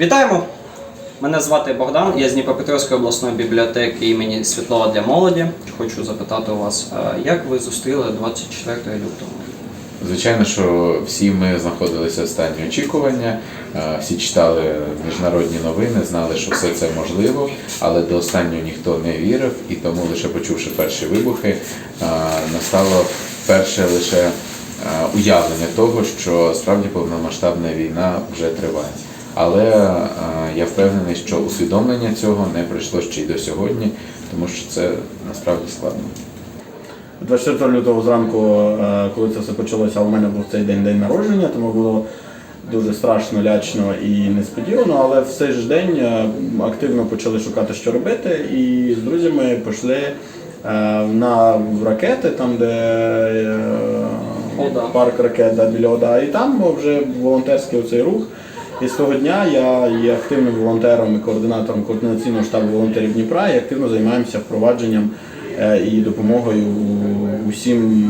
Вітаємо! Мене звати Богдан, я з Дніпропетровської обласної бібліотеки імені Світлова для молоді. Хочу запитати у вас, як ви зустріли 24 лютого? Звичайно, що всі ми знаходилися в стані очікування, е, всі читали міжнародні новини, знали, що все це можливо, але до останнього ніхто не вірив, і тому лише почувши перші вибухи, е, настало перше лише е, уявлення того, що справді повномасштабна війна вже триває. Але е, я впевнений, що усвідомлення цього не прийшло ще й до сьогодні, тому що це насправді складно. 24 лютого зранку, е, коли це все почалося, у мене був цей день день народження, тому було дуже страшно, лячно і несподівано. Але в цей ж день е, активно почали шукати, що робити, і з друзями пішли на в ракети, там де Ода. парк ракет да, біля ОДА, і там вже волонтерський оцей рух. І з того дня я є активним волонтером і координатором координаційного штабу волонтерів Дніпра і активно займаємося впровадженням е, і допомогою усім,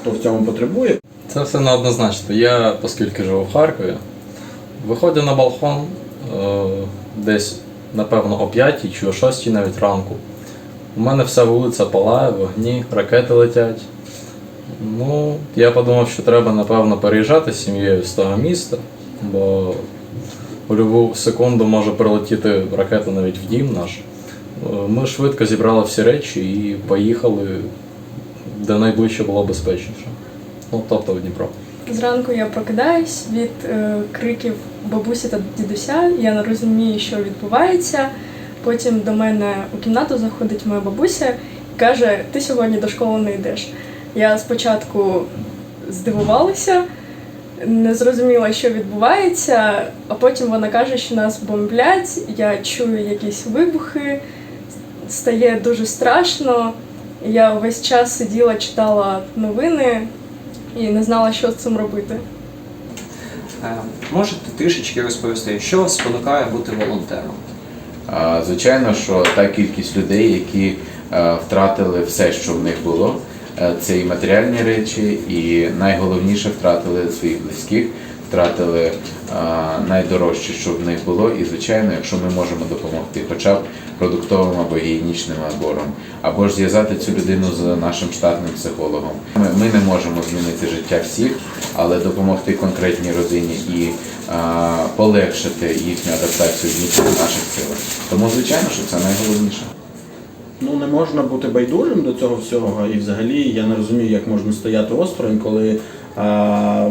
хто в цьому потребує. Це все неоднозначно. Я, оскільки живу в Харкові, виходжу на балкон е, десь, напевно, о 5 чи о 6 навіть ранку. У мене вся вулиця палає, вогні, ракети летять. Ну, я подумав, що треба, напевно, переїжджати з сім'єю з того міста, бо у будь-яку секунду може прилетіти ракета навіть в дім наш. Е, Ми швидко зібрали всі речі і поїхали, де найближче було безпечніше. Ну, тобто в Дніпро. Зранку я прокидаюсь від е, криків бабусі та дідуся. Я не розумію, що відбувається. Потім до мене у кімнату заходить моя бабуся і каже: Ти сьогодні до школи не йдеш. Я спочатку здивувалася, не зрозуміла, що відбувається, а потім вона каже, що нас бомблять. Я чую якісь вибухи, стає дуже страшно. Я весь час сиділа, читала новини і не знала, що з цим робити. Е, Можете трішечки розповісти, що вас спонукає бути волонтером? Звичайно, що та кількість людей, які е, втратили все, що в них було, е, це і матеріальні речі, і найголовніше втратили своїх близьких, втратили е, найдорожче, що в них було. І звичайно, якщо ми можемо допомогти, хоча б продуктовим або гігієнічним набором, або ж зв'язати цю людину з нашим штатним психологом. Ми, ми не можемо змінити життя всіх, але допомогти конкретній родині і е, полегшити їхню адаптацію в наших силах. Тому, звичайно, що це найголовніше. Ну не можна бути байдужим до цього всього, і взагалі я не розумію, як можна стояти осторонь, коли а,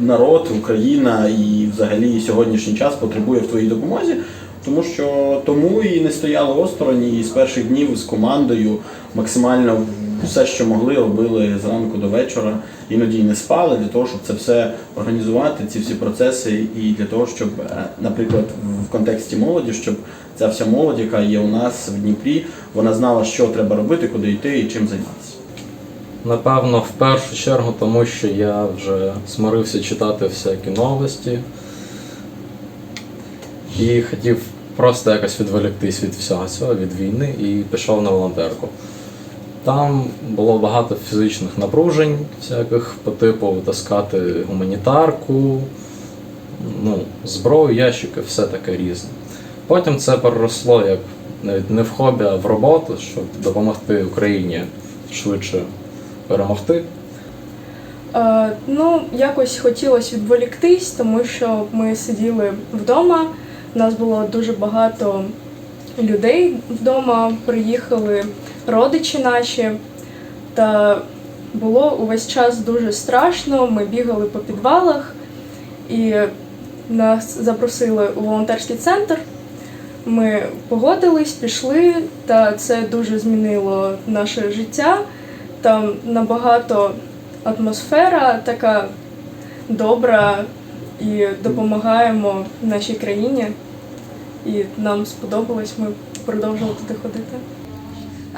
народ, Україна і взагалі сьогоднішній час потребує в твоїй допомозі. Тому що тому і не стояли осторонь, і з перших днів з командою максимально все, що могли, робили зранку до вечора. Іноді не спали для того, щоб це все організувати, ці всі процеси, і для того, щоб, е, наприклад, в контексті молоді, щоб ця вся молодь, яка є у нас в Дніпрі, вона знала, що треба робити, куди йти і чим займатися. Напевно, в першу чергу, тому що я вже змирився читати всякі новості і хотів просто якось відволіктись від всього цього, від війни, і пішов на волонтерку. Там було багато фізичних напружень, всяких по типу витаскати гуманітарку, ну, зброю, ящики, все таке різне. Потім це переросло як навіть не в хобі, а в роботу, щоб допомогти Україні швидше перемогти. Е, ну, якось хотілося відволіктись, тому що ми сиділи вдома. У нас було дуже багато людей вдома, приїхали родичі наші, та було увесь час дуже страшно. Ми бігали по підвалах і нас запросили у волонтерський центр. Ми погодились, пішли, та це дуже змінило наше життя. Там набагато атмосфера така добра і допомагаємо нашій країні. І нам сподобалось, ми продовжили туди ходити.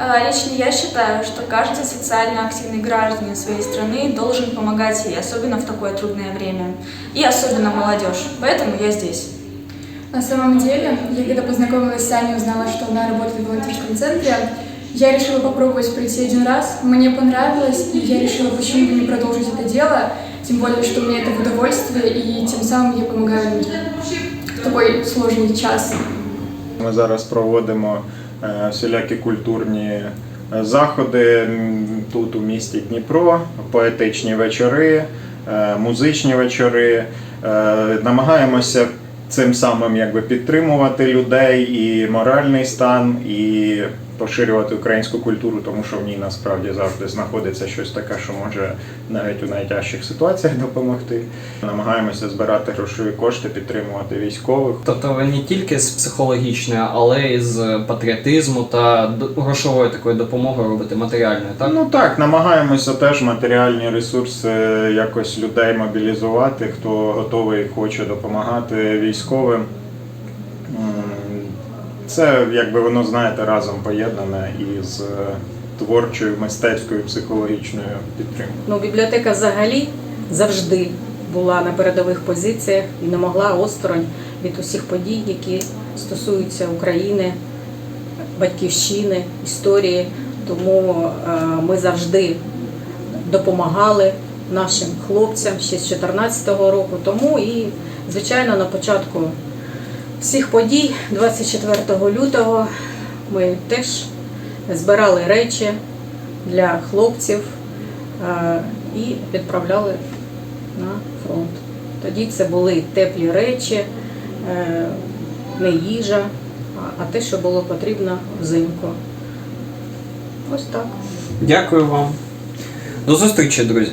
А, Лично я считаю, что каждый социально активный гражданин своей страны должен помогать ей, особенно в такое трудное время. И особенно молодежь. Поэтому я здесь. На самом деле, я когда познакомилась с Аней, узнала, что она работает в волонтерском центре, я решила попробовать прийти один раз. Мне понравилось, и я решила, почему бы не продолжить это дело, тем более, что мне это в удовольствие, и тем самым я помогаю в такой сложный час. Ми зараз проводимо всілякі культурні е, заходи тут у місті Дніпро, поетичні вечори, е, музичні вечори. Е, Намагаємося цим самим якби підтримувати людей і моральний стан, і поширювати українську культуру, тому що в ній насправді завжди знаходиться щось таке, що може навіть у найтяжчих ситуаціях допомогти. Намагаємося збирати грошові кошти, підтримувати військових. Тобто ви не тільки з психологічної, але й з патріотизму та грошової такої допомоги робити матеріальної, так? Ну так, намагаємося теж матеріальні ресурси якось людей мобілізувати, хто готовий і хоче допомагати військовим. Це якби воно, знаєте, разом поєднане із е, творчою, мистецькою, психологічною підтримкою. Ну, бібліотека взагалі завжди була на передових позиціях і не могла осторонь від усіх подій, які стосуються України, батьківщини, історії. Тому е, ми завжди допомагали нашим хлопцям ще з 2014 року. Тому і, звичайно, на початку всіх подій, 24 лютого, ми теж збирали речі для хлопців е, і відправляли на фронт. Тоді це були теплі речі, е, не їжа, а- а те, що було потрібно взимку. Ось так. Дякую вам. До зустрічі, друзі.